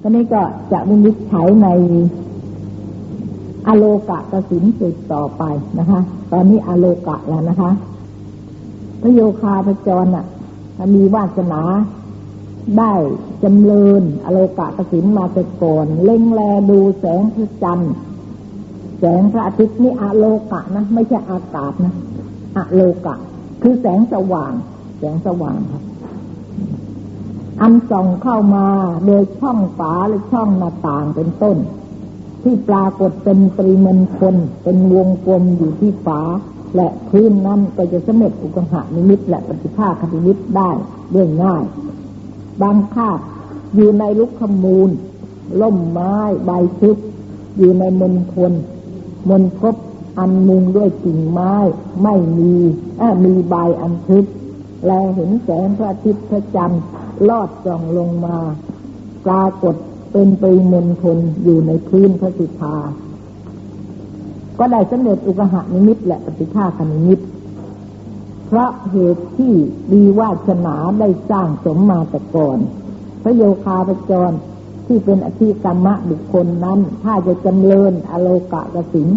ตอนนี้ก็จะวินิจฉัยในอโลกะกสินสุดต่อไปนะคะ ตอนนี้อโลกะแล้วนะคะพระโยคาพระจรน่ะมีวาสนาได้จำเริญอโลกะกสินมาแต่ก่อน เล็งแลดูแสงพระจันทร์แสงพระอาทิตย์นี่อโลกะนะ ไม่ใช่อากาศนะอโลกะ คือแสงสว่าง แสงสว่างครับ อันส่องเข้ามาโดยช่องฝาหรือช่องหน้าต่างเป็นต้น ที่ปรากฏเป็นปริมณฑลเป็นวงกลมอยู่ที่ฝา และพื้นนั้นก็จะสมเร็จอุกหะนิมิตและปฏิภาคติมิตได้ด้วยง่าย บางคาบอยู่ในลุกขมูล ล่มไม้ใบทึบอยู่ในมณฑลมณฑบอันมุงด้วยกิ่งไม้ไม่มีมีใบอันทึบแลเห็นแสงพระอาทิตย์พระจันทร์ ลอดจ่องลงมา ปรากฏเป็นปริมณฑลอยู่ในพื้นพระสุธาก็ได้สำเร็จอุกหะนิมิตและปฏิภาคนิมิตเพราะเหตุที่ดีวาสนาได้สร้างสมมาแต่ก่อน พระโยคาพจรที่เป็นอธิกรรมะบุคคลนั้น ถ้าจะจำเริญอโลกะกสิง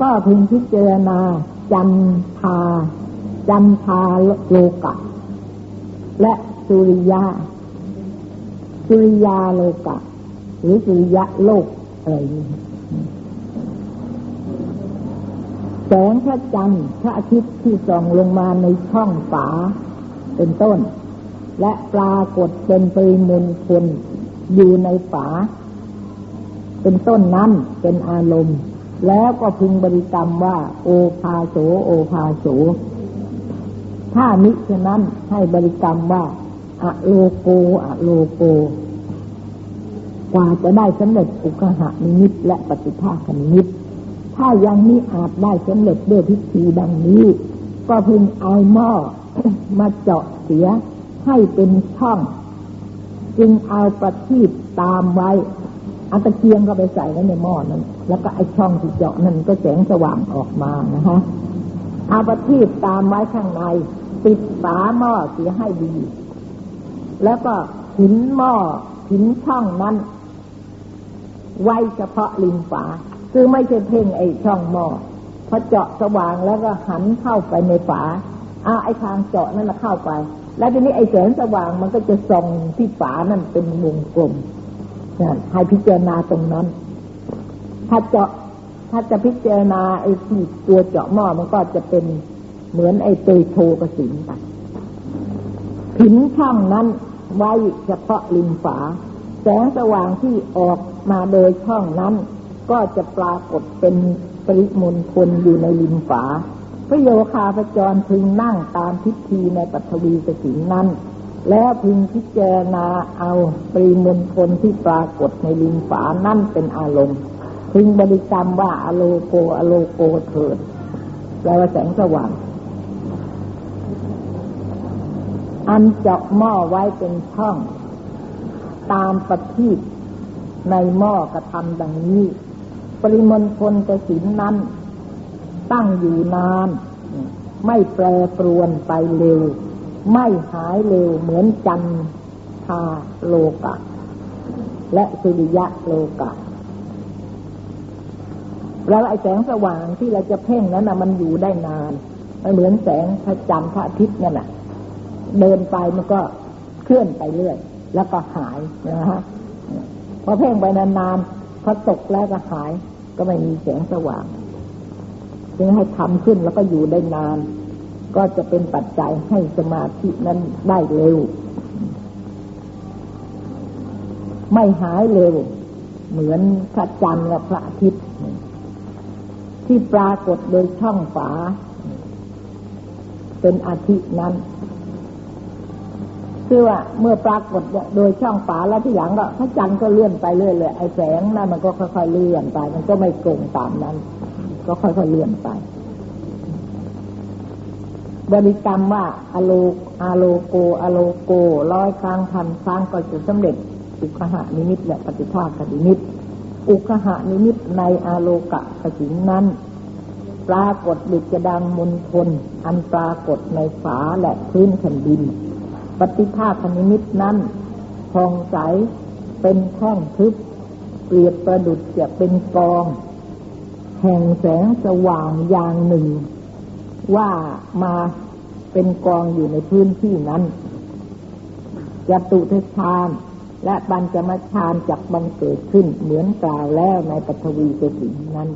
ก็พึงพิจารณาจันทาจันทาโลกะ และ สุริยาสุริยาโลกะ หรือสุริยะโลกอะไรนี้แสงพระจันทร์พระอาทิตย์ที่ส่องลงมาในช่องฝาเป็นต้น และปรากฏเป็นปริมณฑลอยู่ในฝา เป็นต้นนั้นเป็นอารมณ์ แล้วก็พึงบริกรรมว่า โอภาโสโอภาโสถ้ามิฉะนั้นให้บริกรรมว่า อะโลโกอะโลโก กว่าจะได้สำเร็จอุคหะนิมิตและปฏิภาคนิมิต ถ้ายังนี้อาจได้สำเร็จด้วยพิธีดังนี้ ก็พึงเอาหม้อมาเจาะเสียให้เป็นช่อง จึงเอาประทีปตามไว้อัตะเกียงก็ไปใส่ไว้ในหม้อนั้น แล้วก็ไอช่องที่เจาะนั้นก็แสงสว่างออกมานะคะเอาประทีปตามไว้ข้างใน ปิดฝาหม้อเสียให้ดี แล้วก็หินหม้อหินช่องนั้น ไว้เฉพาะริมฝาคือไม่ใช่เพ่งไอ้ช่องหม้อพอเจาะสว่างแล้วก็หันเข้าไปในฝาอาไอ้ทางเจาะนั่นละเข้าไป แล้วทีนี้ไอ้แสงสว่างมันก็จะส่องที่ฝานั่นเป็นวงกลมให้พิจารณาตรงนั้น ถ้าเจาะถ้าจะพิจารณาไอ้ที่ตัวเจาะหม้อมันก็จะเป็นเหมือนไอ้เตโชกสินไปผินช่องนั้น ไว้เฉพาะริมฝา แสงสว่างที่ออกมาโดยช่องนั้น ก็จะปรากฏเป็นปริมณฑลอยู่ในริมฝา พระโยคาพจรพึงนั่งตามพิธีในปัทวีกสินนั้น แล้วพึงพิจารณาเอาปริมณฑลที่ปรากฏในริมฝานั่นเป็นอารมณ์พึงบริกรรมว่าอโลโกอโลโกเถิดแปลว่าแสงสว่าง อันเจาะหม้อไว้เป็นช่อง ตามปฏิบในหม้อกระทำดังนี้ ปริมณฑลกสินนั้น ตั้งอยู่นาน ไม่แปรปรวนไปเร็ว ไม่หายเร็วเหมือนจันทาโลกะ และสุริยะโลกะแล้วไอ้แสงสว่างที่เราจะเพ่งนั้นนะมันอยู่ได้นานไม่เหมือนแสงพระจันทร์พระอาทิตย์นั่นแหะ เดินไปมันก็เคลื่อนไปเรื่อย แล้วก็หายนะฮะพอเพ่งไปนานๆพอตกแล้วก็หาย ก็ไม่มีแสงสว่างจึงให้ทำขึ้นแล้วก็อยู่ได้นาน ก็จะเป็นปัจจัยให้สมาธินั้นได้เร็ว ไม่หายเร็ว เหมือนพระจันทร์และพระอาทิตย์ ที่ปรากฏโดยช่องฝาเป็นอาทินั้น คือว่าเมื่อปรากฏโดยช่องฝาแล้วที่หลังก็พระจันทร์ก็เลื่อนไปเรื่อยๆไอ้แสงนั่นมันก็ค่อยๆเลื่อนไป มันก็ไม่ตรงตามนั้น ก็ค่อยๆเลื่อนไปบริกรรมว่าอโลอโลโกอโลโกร้อยครั้งพันครั้งก็จะสำเร็จอุคหะนิมิตและปฏิภาคนิมิตอุคหะนิมิตในอาโลกะกสิงนั้น ปรากฏดุจดังมนทนอันปรากฏในฝาและพื้นแผ่นดิน ปฏิภาคนิมิตนั้นพองใสเป็นท่องทึบ เปรียบประดุจจะเป็นกอง แห่งแสงสว่างอย่างหนึ่ง ว่ามาเป็นกองอยู่ในพื้นที่นั้นจตุทชานและปัญจมชานจากบังเกิดขึ้นเหมือนกล่าวแล้วในปฐวีเกสินั้น